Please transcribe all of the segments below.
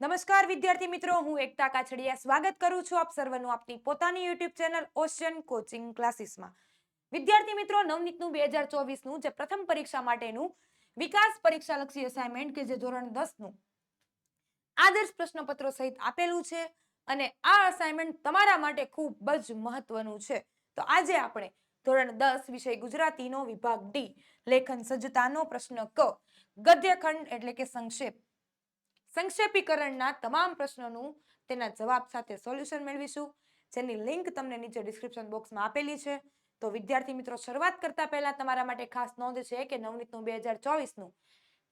નમસ્કાર, વિદ્યાર્થી મિત્રો. હું એકતા કાછડિયા સ્વાગત કરું છું આપ સર્વનું આપની પોતાની યુટ્યુબ ચેનલ ઓશિયન કોચિંગ ક્લાસીસમાં. વિદ્યાર્થી મિત્રો, નવનીતનું બે હજાર ચોવીસનું જે પ્રથમ પરીક્ષા માટેનું વિકાસ પરીક્ષાલક્ષી અસાઇનમેન્ટ કે જે ધોરણ દસનું આદર્શ પ્રશ્નપત્રો સહિત આપેલું છે અને આ અસાઇનમેન્ટ તમારા માટે ખૂબ જ મહત્વનું છે. તો આજે આપણે ધોરણ દસ વિષય ગુજરાતીનો વિભાગ ડી, લેખન સજ્જતાનો પ્રશ્ન ક, ગદ્યખંડ એટલે કે સંક્ષેપ સંક્ષેપીકરણના તમામ પ્રશ્નોનું તેના જવાબ સાથે સોલ્યુશન મેળવીશું. જેની લિંક તમને નીચે ડિસ્ક્રિપ્શન બોક્સમાં આપેલી છે. તો વિદ્યાર્થી મિત્રો, શરૂઆત કરતા પહેલા તમારા માટે ખાસ નોંધ છે કે નવનીતનું બે હજાર ચોવીસનું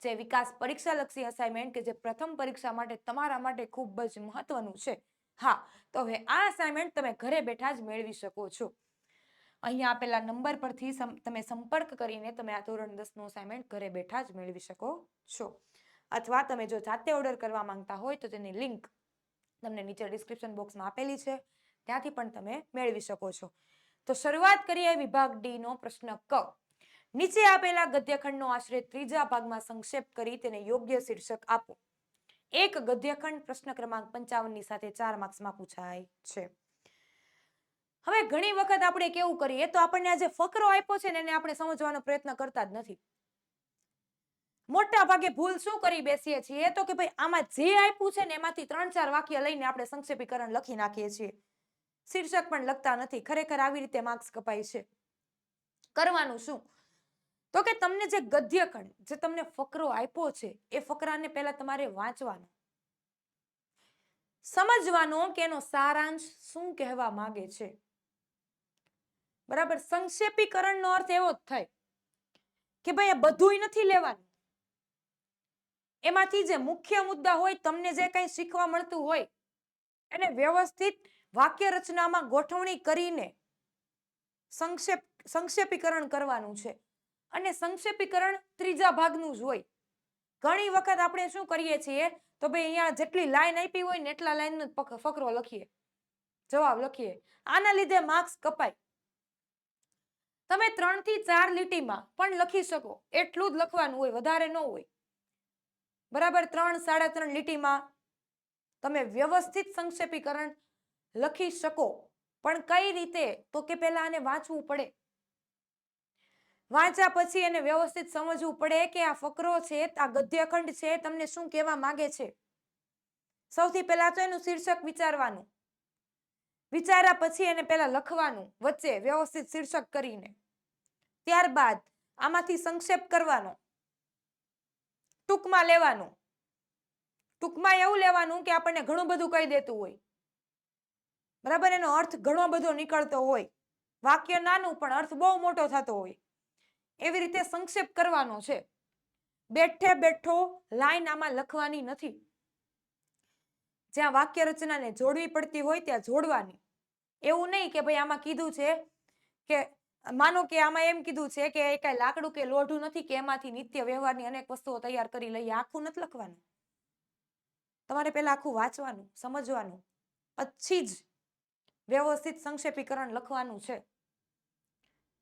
જે વિકાસ પરીક્ષા લક્ષી અસાઇનમેન્ટ કે જે પ્રથમ પરીક્ષા માટે તમારા માટે ખૂબ જ મહત્વનું છે. હા, તો હવે આ અસાઇનમેન્ટ તમે ઘરે બેઠા જ મેળવી શકો છો. અહીંયા આપેલા નંબર પરથી તમે સંપર્ક કરીને તમે આ ધોરણ દસનું અસાઇનમેન્ટ ઘરે બેઠા જ મેળવી શકો છો. અથવા તમે જો જાતે ઓર્ડર કરવા માંગતા હોય તો તેની લિંક તમને નીચે ડિસ્ક્રિપ્શન બોક્સમાં આપેલી છે. ત્યાંથી પણ તમે મેળવી શકો છો. તો શરૂઆત કરીએ વિભાગ ડી નો પ્રશ્ન ક. નીચે આપેલા ગદ્યખંડનો આશરે ત્રીજા ભાગમાં સંક્ષેપ કરી તેને યોગ્ય શીર્ષક આપો. એક ગદ્યખંડ પ્રશ્ન ક્રમાંક પંચાવનની સાથે ચાર માર્ક્સમાં પૂછાય છે. હવે ઘણી વખત આપણે કેવું કરીએ તો આપણને આ જે ફકરો આપ્યો છે ને એને આપણે સમજવાનો પ્રયત્ન કરતા જ નથી. મોટા ભાગે ભૂલ શું કરી બેસીએ છીએ? તો કે ભાઈ, આમાં જે આપ્યું છે ને, એમાંથી ત્રણ ચાર વાક્ય લઈને આપણે સંક્ષેપીકરણ લખી નાખીએ છીએ. શીર્ષક પણ લખતા નથી. ખરેખર આવી રીતે માર્ક્સ કપાય છે. કરવાનું શું? તો કે તમને જે ગદ્યખંડ, જે તમને ફકરો આપ્યો છે, એ ફકરાને પહેલા તમારે વાંચવાનો. સમજવાનો કે એનો સારાંશ શું કહેવા માંગે છે? બરાબર? સંક્ષેપીકરણનો અર્થ એવો જ થાય કે ભાઈ, આ બધુંય નથી લેવાનું. એમાંથી જે મુખ્ય મુદ્દા હોય, તમને જે કંઈ શીખવા મળતું હોય, એને વ્યવસ્થિત વાક્ય રચનામાં ગોઠવણી કરીને સંક્ષેપ, સંક્ષેપીકરણ કરવાનું છે. અને સંક્ષેપીકરણ ત્રીજા ભાગનું જ હોય. ઘણી વખત આપણે શું કરીએ છીએ, તો ભાઈ અહીંયા જેટલી લાઈન આપી હોય ને એટલા લાઈનનો ફકરો લખીએ. જવાબ લખીએ. આના લીધે માર્ક્સ કપાય. તમે ત્રણથી ચાર લીટીમાં પણ લખી શકો. એટલું જ લખવાનું હોય, વધારે ન હોય. બરાબર ત્રણ, સાડા ત્રણ લીટીમાં તમે વ્યવસ્થિત સંક્ષેપીકરણ લખી શકો. પણ કઈ રીતે? તો કે પહેલા આને વાંચવું પડે. વાંચ્યા પછી એને વ્યવસ્થિત સમજવું પડે કે આ ફકરો છે, આ ગદ્યખંડ છે, તમને શું કહેવા માંગે છે? સૌથી પહેલા તો એનું શીર્ષક વિચારવાનું. વિચાર્યા પછી એને પહેલા લખવાનું વચ્ચે વ્યવસ્થિત શીર્ષક કરીને. ત્યારબાદ આમાંથી સંક્ષેપ કરવાનો. ટૂંકમાં લેવાનું. ટૂંકમાં એવું લેવાનું કે આપણને ઘણું બધું કહી દેતું હોય. બરાબર? એનો અર્થ ઘણો બધો નીકળતો હોય. વાક્ય નાનું, પણ અર્થ બહુ મોટો થતો હોય. એવી રીતે સંક્ષેપ કરવાનો છે. બેઠે બેઠો લાઈન આમાં લખવાની નથી. જ્યાં વાક્ય રચનાને જોડવી પડતી હોય ત્યાં જોડવાની. એવું નહીં કે ભાઈ આમાં કીધું છે કે માનો કે આમાં એમ કીધું છે કે એ કાંઈ લાકડું કે લોઢું નથી કે એમાંથી નિત્ય વ્યવહારની અનેક વસ્તુઓ તૈયાર કરી લઈએ, આખું નથી લખવાનું. તમારે પહેલા આખું વાંચવાનું, સમજવાનું, પછી જ વ્યવસ્થિત સંક્ષેપીકરણ લખવાનું છે.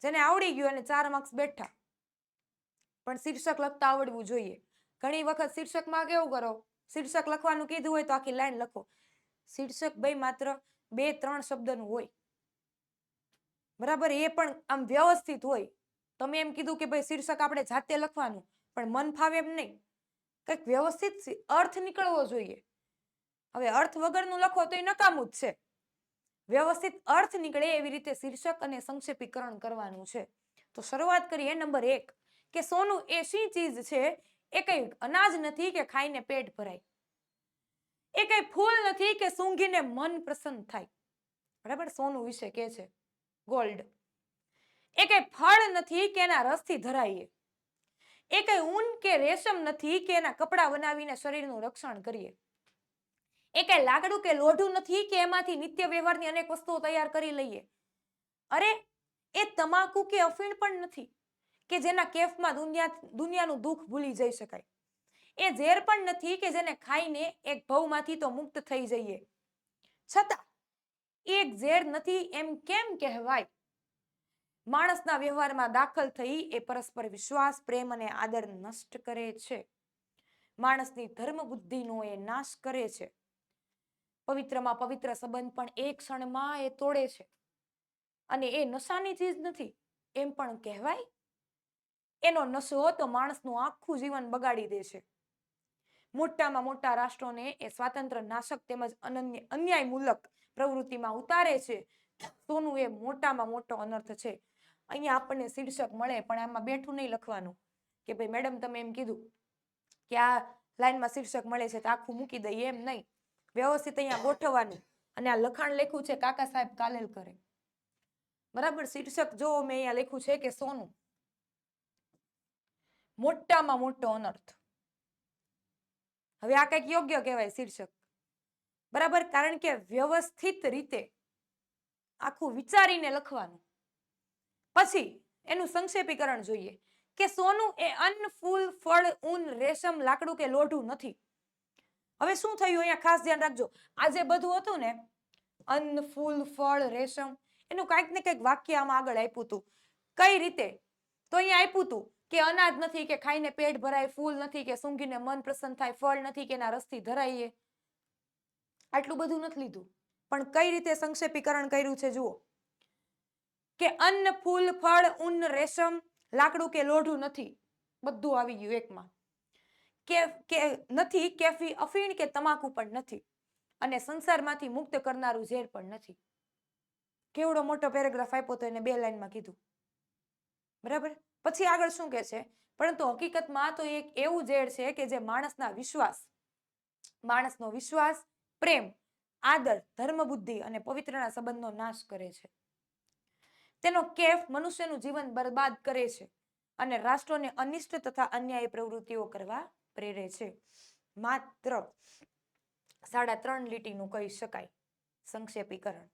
જેને આવડી ગયું એને ચાર માર્ક્સ બેઠા. પણ શીર્ષક લખતા આવડવું જોઈએ. ઘણી વખત શીર્ષકમાં કેવું કરો? શીર્ષક લખવાનું કીધું હોય તો આખી લાઈન લખો. શીર્ષક ભાઈ માત્ર બે ત્રણ શબ્દનું હોય. બરાબર? એ પણ આમ વ્યવસ્થિત હોય. તમે એમ કીધું કે ભાઈ શીર્ષક આપણે જાતે લખવાનું, પણ મન ફાવે એમ નહીં. કંઈક વ્યવસ્થિત અર્થ નીકળવો જોઈએ. હવે અર્થ વગરનું લખો તો એ નકામું જ છે. વ્યવસ્થિત અર્થ નીકળે એવી રીતે શીર્ષક અને સંક્ષેપીકરણ કરવાનું છે. તો શરૂઆત કરીએ નંબર એક, કે સોનું એ શી ચીજ છે? એ કઈ અનાજ નથી કે ખાઈને પેટ ભરાય? એ કઈ ફૂલ નથી કે સૂંઘીને મન પ્રસન્ન થાય? બરાબર? સોનું વિશે કે છે. ગોલ્ડ. એ કઈ ફળ નથી કે એના રસથી ધરાઈએ. એ કઈ ઊન કે રેશમ નથી કે એના કપડાં બનાવીને શરીરનું રક્ષણ કરીએ. એ કઈ લાકડું કે લોઢું નથી કે એમાંથી નિત્ય વ્યવહારની અનેક વસ્તુઓ તૈયાર કરી લઈએ. અરે, એ તમાકુ કે અફીણ પણ નથી કે જેના કેફમાં દુનિયા, દુનિયાનું દુઃખ ભૂલી જઈ શકાય. એ ઝેર પણ નથી કે જેને ખાઈને એક ભવમાંથી તો મુક્ત થઈ જઈએ. છતાં એક ઝેર નથી એમ કેમ કહેવાય? માણસના વ્યવહારમાં દાખલ થઈ એ પરસ્પર વિશ્વાસ, પ્રેમ અને આદર નષ્ટ કરે છે. માણસની ધર્મ બુદ્ધિનો એ નાશ કરે છે. પવિત્રમાં પવિત્ર સંબંધ પણ એક ક્ષણમાં એ તોડે છે. અને એ નશાની ચીજ નથી, એમ પણ કહેવાય? એનો નશો તો માણસનું આખું જીવન બગાડી દે છે. મોટામાં મોટા રાષ્ટ્રોને એ સ્વાતંત્ર નાશક તેમજ અનન્ય અન્યાયમૂલક પ્રવૃત્તિમાં ઉતારે છે. સોનું એ મોટામાં મોટો અનર્થ છે. અહીંયા આપણને શીર્ષક મળે, પણ આમાં બેઠું નહીં લખવાનું. કે ભાઈ, મેડમ, તમે એમ કીધું કે આ લાઈનમાં શીર્ષક મળે છે તો આખું મૂકી દઈએ એમ નહીં. વ્યવસ્થિત અહીંયા ગોઠવવાનું. અને આ લખાણ લખ્યું છે કાકા સાહેબ કાલેલ કરે. બરાબર? શીર્ષક જો મેં અહીંયા લખ્યું છે કે સોનું મોટામાં મોટો અનર્થ. હવે આ કંઈક યોગ્ય કહેવાય શીર્ષક. બરાબર? કારણ કે વ્યવસ્થિત રીતે આખું વિચારીને લખવાનું. પછી એનું સંક્ષેપીકરણ જોઈએ કે સોનું એ અન્ન, ફૂલ, ફળ, ઊન, રેશમ, લાકડું કે લોઢું નથી. હવે શું થયું અહીંયા? ખાસ ધ્યાન રાખજો. આજે બધું હતું ને, અન્ન, ફૂલ, ફળ, રેશમ, એનું કાંઈક ને કંઈક વાક્ય આમાં આગળ આપ્યું હતું. કઈ રીતે? તો અહીંયા આપ્યું હતું કે અનાજ નથી કે ખાઈને પેટ ભરાય, ફૂલ નથી કે સૂંઘીને મન પ્રસન્ન થાય, ફળ નથી કે એના રસથી ધરાઈએ. આટલું બધું નથી લીધું. પણ કઈ રીતે સંક્ષેપીકરણ કર્યું છે, જુઓ. કે અન્ન, ફૂલ, ફળ ઉન રેશમ, લાકડું કે લોઢું નથી. બધું આવી ગયું એકમાં. કે કે નથી, કેફી, અફીણ કે તમાકુ પણ નથી. અને સંસારમાંથી મુક્ત કરનારું ઝેર પણ નથી. કેવડો મોટો પેરેગ્રાફ આપ્યો તો એને બે લાઈનમાં કીધું. બરાબર? પછી આગળ શું કે છે? પરંતુ હકીકતમાં તો એક એવું ઝેર છે કે જે માણસના વિશ્વાસ, માણસનો વિશ્વાસ પ્રેમ, આદર ધર્મ બુદ્ધિ અને પવિત્રના સંબંધનો નાશ કરે છે. તેનો કેફ મનુષ્યનું જીવન બરબાદ કરે છે અને રાષ્ટ્રોને અનિષ્ટ તથા અન્યાય પ્રવૃત્તિઓ કરવા પ્રેરે છે. માત્ર સાડા ત્રણ લીટીનું કહી શકાય સંક્ષેપીકરણ.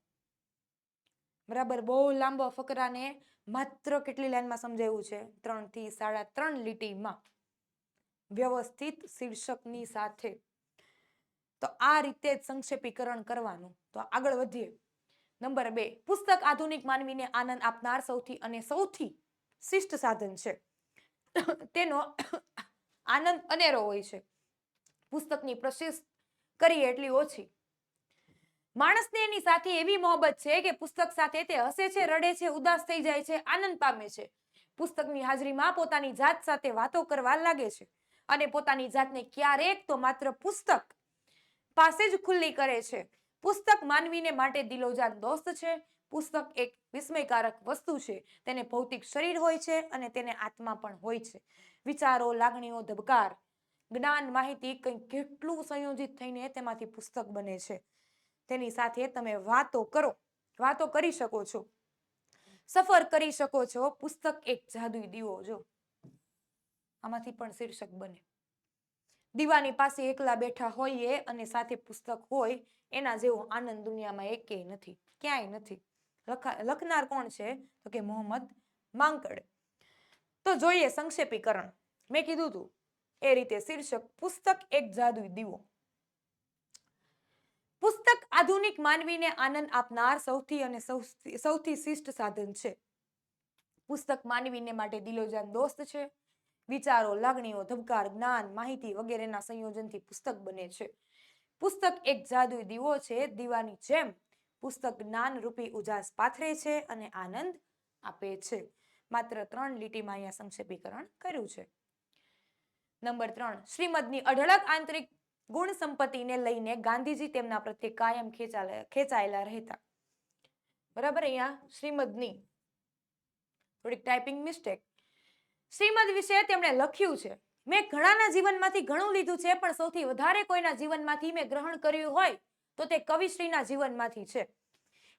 બરાબર, બહુ લાંબો ફકરાને માત્ર કેટલી લાઈનમાં સમજાવ્યું છે? ત્રણથી સાડા ત્રણ લીટીમાં વ્યવસ્થિત શીર્ષકની સાથે. તો આ રીતે જ સંક્ષેપીકરણ કરવાનું. તો આગળ વધીએ. નંબર બે, પુસ્તક આધુનિક માનવીને આનંદ આપનાર સૌથી અને સૌથી શિષ્ટ સાધન છે. તેનો આનંદ અનેરો હોય છે. પુસ્તકની પ્રશિષ્ટ કરીએ એટલી ઓછી. માણસને એની સાથે એવી મોહબત છે કે પુસ્તક સાથે તે હસે છે, રડે છે, ઉદાસ થઈ જાય છે, આનંદ પામે છે. પુસ્તકની હાજરીમાં પોતાની જાત સાથે વાતો કરવા લાગે છે અને પોતાની જાતને ક્યારેક તો માત્ર પુસ્તક પાસે જ ખુલ્લી કરે છે. પુસ્તક માનવીને માટે દિલોજાન દોસ્ત છે. પુસ્તક એક વિસ્મયકારક વસ્તુ છે. તેને ભૌતિક શરીર હોય છે અને તેને આત્મા પણ હોય છે. વિચારો, લાગણીઓ, ધબકાર, જ્ઞાન, માહિતી કંઈક કેટલું સંયોજિત થઈને તેમાંથી પુસ્તક બને છે. તેની સાથે તમે વાતો કરો. વાતો કરી શકો છો. સફર કરી શકો છો. પુસ્તક એક જાદુઈ દીવો જો. આમાંથી પણ શીર્ષક બને. દીવાની પાસે એકલા બેઠા હોઈએ અને સાથે પુસ્તક હોય, એના જેવો આનંદ દુનિયામાં એકેય નથી, ક્યાંય નથી. લખનાર કોણ છે? તો કે મોહમ્મદ માંકડ. તો જોઈએ સંક્ષેપીકરણ. મેં કીધું તું, એ રીતે શીર્ષક પુસ્તક એક જાદુઈ દીવો. પુસ્તક આધુનિક માનવીને આનંદ આપનાર સૌથી અને સૌથી શિષ્ટ સાધન છે. પુસ્તક માનવીને માટે દિલોજાન દોસ્ત છે. વિચારો, લાગણીઓ, ધબકાર, જ્ઞાન, માહિતી વગેરેના સંયોજનથી પુસ્તક બને છે. પુસ્તક એક જાદુઈ દીવો છે, દીવાની જેમ પુસ્તક જ્ઞાન રૂપી ઉજાસ પાથરે છે અને આનંદ આપે છે. માત્ર ત્રણ લીટીમાં અહીંયા સંક્ષેપીકરણ કર્યું છે. નંબર ત્રણ, શ્રીમદની અઢળક આંતરિક ગુણ સંપત્તિને લઈને ગાંધીજી તેમના પ્રત્યે કાયમ ખેંચાયેલા રહેતા. બરાબર અહીંયા, શ્રીમદની, થોડીક ટાઈપિંગ મિસ્ટેક શ્રીમદ વિશે તેમણે લખ્યું છે. મેં ઘણાના જીવનમાંથી ઘણું લીધું છે, પણ સૌથી વધારે કોઈના જીવનમાંથી મેં ગ્રહણ કર્યું હોય તો તે કવિશ્રીના જીવનમાંથી છે.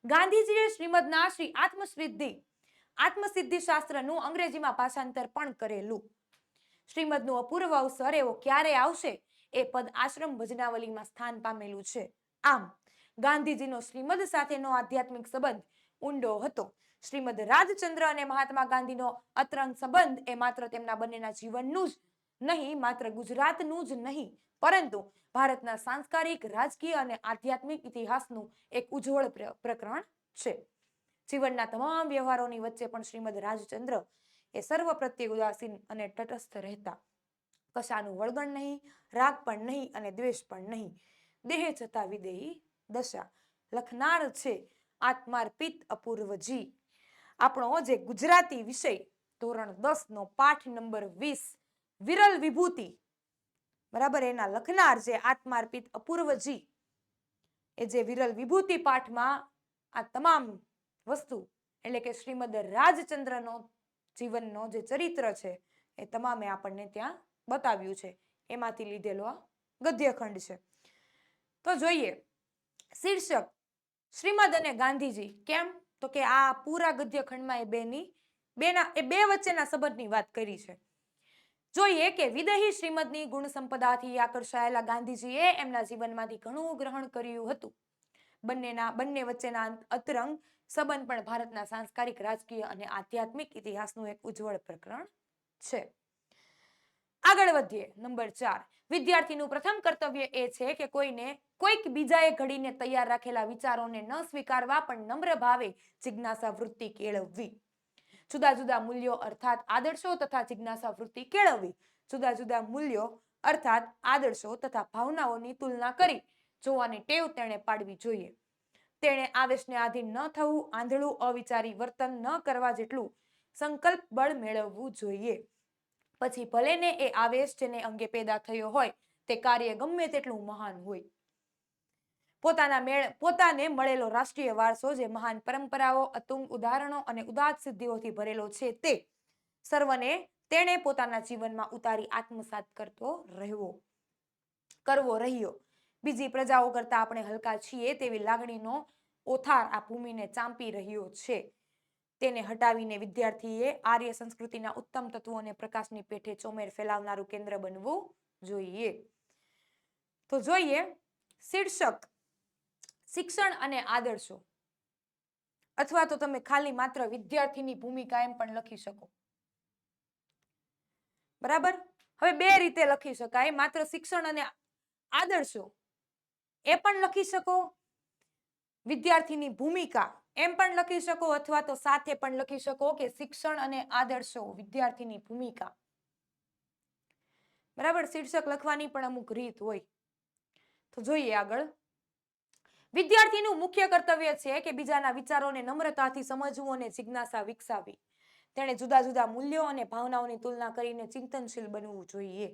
ગાંધીજીએ શ્રીમદના શ્રી આત્મસિદ્ધિ આત્મસિદ્ધિ શાસ્ત્રનું અંગ્રેજીમાં ભાષાંતર પણ કરેલું. શ્રીમદનું અપૂર્વ અવસર એવો ક્યારે આવશે એ પદ આશ્રમ ભજનાવલીમાં સ્થાન પામેલું છે. આમ, ગાંધીજીનો શ્રીમદ સાથેનો આધ્યાત્મિક સંબંધ ઊંડો હતો. શ્રીમદ રાજચંદ્ર અને મહાત્મા ગાંધીનો અતરંગ સંબંધ એ માત્ર તેમના બંનેના જીવનનું જ નહીં, માત્ર ગુજરાતનું જ નહીં, પરંતુ ભારતના સાંસ્કારિક, રાજકીય અને આધ્યાત્મિક ઇતિહાસનું એક ઉજ્જવળ પ્રકરણ છે. જીવનના તમામ વ્યવહારોની વચ્ચે પણ શ્રીમદ રાજચંદ્ર એ સર્વ પ્રત્યે ઉદાસીન અને તટસ્થ રહેતા. કશાનું વળગણ નહીં, રાગ પણ નહીં અને દ્વેષ પણ નહીં. દેહ જતા વિદેહી દશા. લખનાર છે આત્માર્પિત અપૂર્વજી. આપણો જે ગુજરાતી વિષય, ધોરણ દસ નો પાઠ નંબર વીસ, વિરલ વિભૂતિ. બરાબર, એના લખનાર જે આત્માર્પિત અપૂર્વજી, એ જે વિરલ વિભૂતિ પાઠમાં આ તમામ વસ્તુ, એટલે કે શ્રીમદ રાજચંદ્રનો જીવનનો જે ચરિત્ર છે, એ તમામે આપણને ત્યાં બતાવ્યું છે. એમાંથી લીધેલો આ ગદ્યખંડ છે. તો જોઈએ, શીર્ષક, શ્રીમદ અને ગાંધીજી કેમ? તો કે આ પૂરા ગદ્યખંડમાં એ બેની, બેના, એ બે વચ્ચેના સંબંધની વાત કરી છે. જોઈએ કે વિદેહી શ્રીમદની ગુણ સંપદાથી આકર્ષાયેલા ગાંધીજીએ એમના જીવનમાંથી ઘણું ગ્રહણ કર્યું હતું. બંનેના, બંને વચ્ચેના અતરંગ સંબંધ પણ ભારતના સાંસ્કારિક, રાજકીય અને આધ્યાત્મિક ઇતિહાસનું એક ઉજ્જવળ પ્રકરણ છે. આગળ વધીએ, નંબર ચાર. વિદ્યાર્થીનું પ્રથમ કર્તવ્ય એ છે કે કોઈને કોઈક બીજાએ ઘડીને તૈયાર રાખેલા વિચારોને ન સ્વીકારવા પણ નમ્ર ભાવે જિજ્ઞાસા વૃત્તિ કેળવવી. જુદા જુદા મૂલ્યો અર્થાત આદર્શો તથા જિજ્ઞાસા વૃત્તિ કેળવવી. જુદા જુદા મૂલ્યો અર્થાત આદર્શો તથા ભાવનાઓની તુલના કરી જોવાની ટેવ તેણે પાડવી જોઈએ. તેણે આવેશને આધીન ન થવું, આંધળું અવિચારી વર્તન ન કરવા જેટલું સંકલ્પ બળ મેળવવું જોઈએ. પછી ભલે એ આવેશ જેને અંગે પેદા થયો હોય, તે કાર્ય ગમે તેટલું મહાન હોય. પોતાના મેળ, પોતાને મળેલો રાષ્ટ્રીય વારસો જે મહાન પરંપરાઓ, અતુંગ ઉદાહરણો અને ઉદાત સિદ્ધિઓથી ભરેલો છે તે સર્વને તેણે પોતાના જીવનમાં ઉતારી આત્મસાત કરતો રહેવો, કરવો રહ્યો. બીજી પ્રજાઓ કરતા આપણે હલકા છીએ તેવી લાગણીનો ઓથાર આ ભૂમિને ચાંપી રહ્યો છે. તેને હટાવીને વિદ્યાર્થીએ આર્ય સંસ્કૃતિના ઉત્તમ તત્વોને પ્રકાશની પેઠે ચોમેર ફેલાવનારું કેન્દ્ર બનવું જોઈએ. તો જોઈએ શીર્ષક, શિક્ષણ અને આદર્શો. અથવા તો તમે ખાલી માત્ર વિદ્યાર્થીની ભૂમિકા એમ પણ લખી શકો. બરાબર? હવે બે રીતે લખી શકાય. માત્ર શિક્ષણ અને આદર્શો. એ પણ લખી શકો. વિદ્યાર્થીની ભૂમિકા એમ પણ લખી શકો અથવા તો સાથે પણ લખી શકો કે શિક્ષણ અને આદર્શો વિદ્યાર્થીની ભૂમિકા. બરાબર? શીર્ષક લખવાની પણ અમુક રીત હોય. તો જોઈએ આગળ. વિદ્યાર્થીનું મુખ્ય કર્તવ્ય છે કે બીજાના વિચારોને નમ્રતાથી સમજવું અને જિજ્ઞાસા વિકસાવી તેણે જુદા જુદા મૂલ્યો અને ભાવનાઓની તુલના કરીને ચિંતનશીલ બનવું જોઈએ.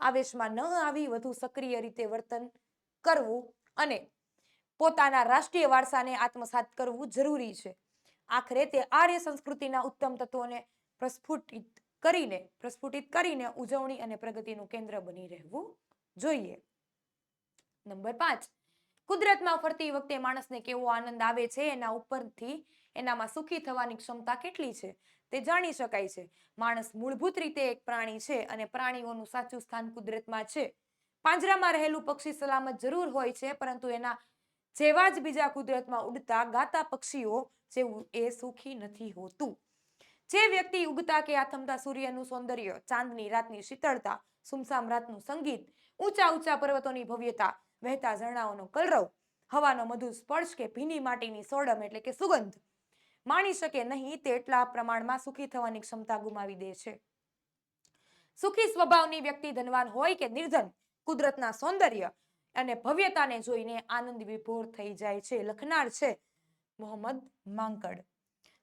આવેશમાં ન આવી વધુ સક્રિય રીતે વર્તન કરવું અને પોતાના રાષ્ટ્રીય વારસાને આત્મસાત કરવું જરૂરી છે. આખરે તે આર્ય સંસ્કૃતિના ઉત્તમ તત્વોને પ્રસ્ફુટિત કરીને પ્રસ્ફુટિત કરીને ઉજવણી અને પ્રગતિનું કેન્દ્ર બની રહેવું જોઈએ. નંબર પાંચ. કુદરતમાં ફરતી વખતે માણસને કેવો આનંદ આવે છે? એના ઉપરથી એનામાં સુખી થવાની ક્ષમતા કેટલી છે? તે જાણી શકાય છે. માણસ મૂળભૂત રીતે એક પ્રાણી છે અને પ્રાણીઓનું સાચું સ્થાન કુદરતમાં છે. પાંજરામાં રહેલું પક્ષી સલામત જરૂર હોય છે, પરંતુ એના જેવા જ બીજા કુદરતમાં ઉડતા ગાતા પક્ષીઓ જેવું એ સુખી નથી હોતું. જે વ્યક્તિ ઉગતા કે આથમતા સૂર્યનું સૌંદર્ય, ચાંદની રાતની શીતળતા, સુમસામ રાતનું સંગીત, ઊંચા ઊંચા પર્વતોની ભવ્યતા વહેતા ઝરણાઓનો કલરવ, હવાનો મધુર સ્પર્શ કે ભીની માટીની સોડમ એટલે કે સુગંધ, માણી શકે નહીં તેટલા પ્રમાણમાં સુખી થવાની ક્ષમતા ગુમાવી દે છે. સુખી સ્વભાવની વ્યક્તિ ધનવાન હોય કે નિર્ધન, કુદરતના સૌંદર્ય અને ભવ્યતાને જોઈને આનંદ વિભોર થઈ જાય છે. લખનાર છે મોહમ્મદ માંકડ.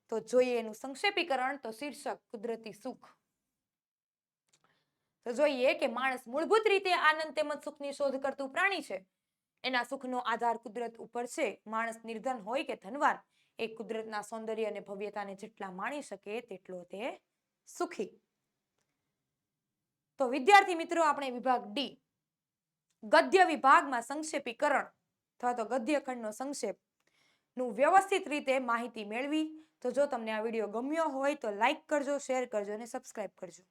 તો જોઈએ એનું સંક્ષેપીકરણ, તો શીર્ષક, કુદરતી સુખ. તો જોઈએ કે માણસ મૂળભૂત રીતે આનંદ તેમજ સુખની શોધ કરતું પ્રાણી છે. એના સુખનો આધાર કુદરત ઉપર છે. માણસ નિર્ધન હોય કે ધનવાન, એ કુદરતના સૌંદર્ય અને ભવ્યતાને જેટલા માણી શકે તેટલો તે સુખી. તો વિદ્યાર્થી મિત્રો, આપણે વિભાગ ડી ગદ્ય વિભાગમાં સંક્ષેપીકરણ અથવા તો ગદ્યખંડનો સંક્ષેપનું વ્યવસ્થિત રીતે માહિતી મેળવી. તો જો તમને આ વીડિયો ગમ્યો હોય તો લાઈક કરજો, શેર કરજો અને સબસ્ક્રાઇબ કરજો.